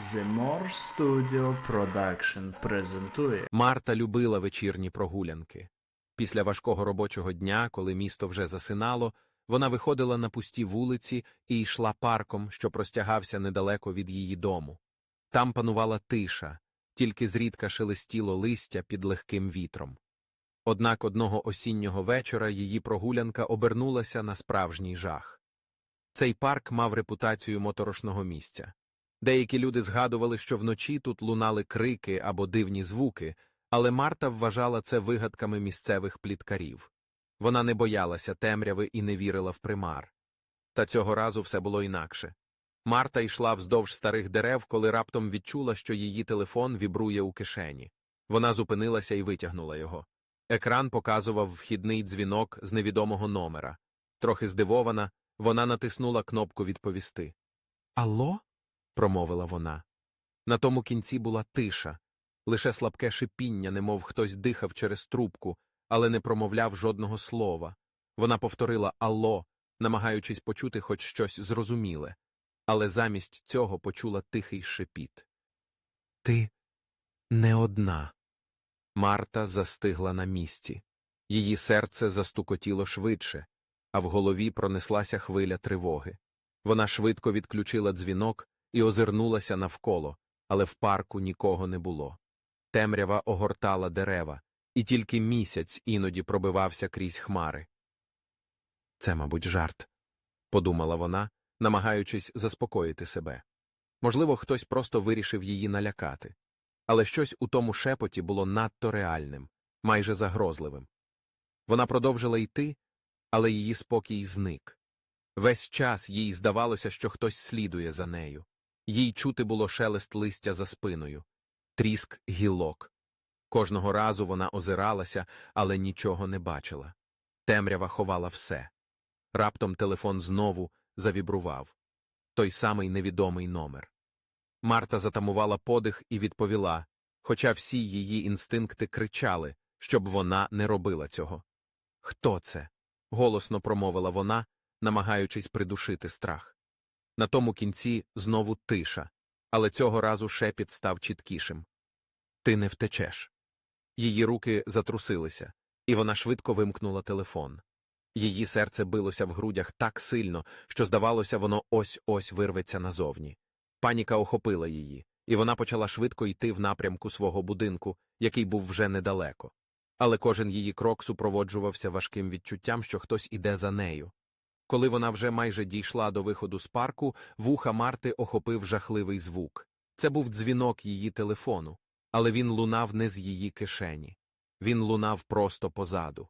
The More Studio Production презентує Марта любила вечірні прогулянки. Після важкого робочого дня, коли місто вже засинало, вона виходила на пусті вулиці і йшла парком, що простягався недалеко від її дому. Там панувала тиша, тільки зрідка шелестіло листя під легким вітром. Однак одного осіннього вечора її прогулянка обернулася на справжній жах. Цей парк мав репутацію моторошного місця. Деякі люди згадували, що вночі тут лунали крики або дивні звуки, але Марта вважала це вигадками місцевих пліткарів. Вона не боялася темряви і не вірила в примар. Та цього разу все було інакше. Марта йшла вздовж старих дерев, коли раптом відчула, що її телефон вібрує у кишені. Вона зупинилася і витягнула його. Екран показував вхідний дзвінок з невідомого номера. Трохи здивована, вона натиснула кнопку відповісти. Алло? Промовила вона. На тому кінці була тиша, лише слабке шипіння, немов хтось дихав через трубку, але не промовляв жодного слова. Вона повторила Алло, намагаючись почути хоч щось зрозуміле, але замість цього почула тихий шепіт. Ти не одна. Марта застигла на місці. Її серце застукотіло швидше, а в голові пронеслася хвиля тривоги. Вона швидко відключила дзвінок і озирнулася навколо, але в парку нікого не було. Темрява огортала дерева, і тільки місяць іноді пробивався крізь хмари. Це, мабуть, жарт, подумала вона, намагаючись заспокоїти себе. Можливо, хтось просто вирішив її налякати. Але щось у тому шепоті було надто реальним, майже загрозливим. Вона продовжила йти, але її спокій зник. Весь час їй здавалося, що хтось слідує за нею. Їй чути було шелест листя за спиною, тріск гілок. Кожного разу вона озиралася, але нічого не бачила. Темрява ховала все. Раптом телефон знову завібрував. Той самий невідомий номер. Марта затамувала подих і відповіла, хоча всі її інстинкти кричали, щоб вона не робила цього. Хто це? голосно промовила вона, намагаючись придушити страх. На тому кінці знову тиша, але цього разу шепіт став чіткішим. Ти не втечеш. Її руки затрусилися, і вона швидко вимкнула телефон. Її серце билося в грудях так сильно, що, здавалося, воно ось ось вирветься назовні. Паніка охопила її, і вона почала швидко йти в напрямку свого будинку, який був вже недалеко. Але кожен її крок супроводжувався важким відчуттям, що хтось іде за нею. Коли вона вже майже дійшла до виходу з парку, вуха Марти охопив жахливий звук. Це був дзвінок її телефону, але він лунав не з її кишені. Він лунав просто позаду.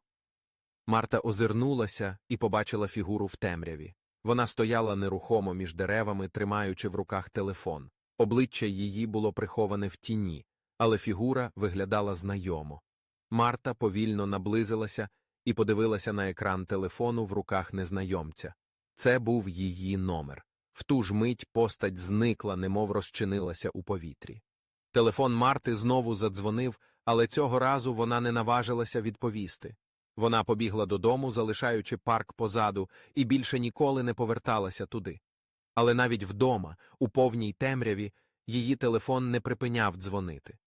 Марта озирнулася і побачила фігуру в темряві. Вона стояла нерухомо між деревами, тримаючи в руках телефон. Обличчя її було приховане в тіні, але фігура виглядала знайомо. Марта повільно наблизилася і подивилася на екран телефону в руках незнайомця. Це був її номер. В ту ж мить постать зникла, немов розчинилася у повітрі. Телефон Марти знову задзвонив, але цього разу вона не наважилася відповісти. Вона побігла додому, залишаючи парк позаду, і більше ніколи не поверталася туди. Але навіть вдома, у повній темряві, її телефон не припиняв дзвонити.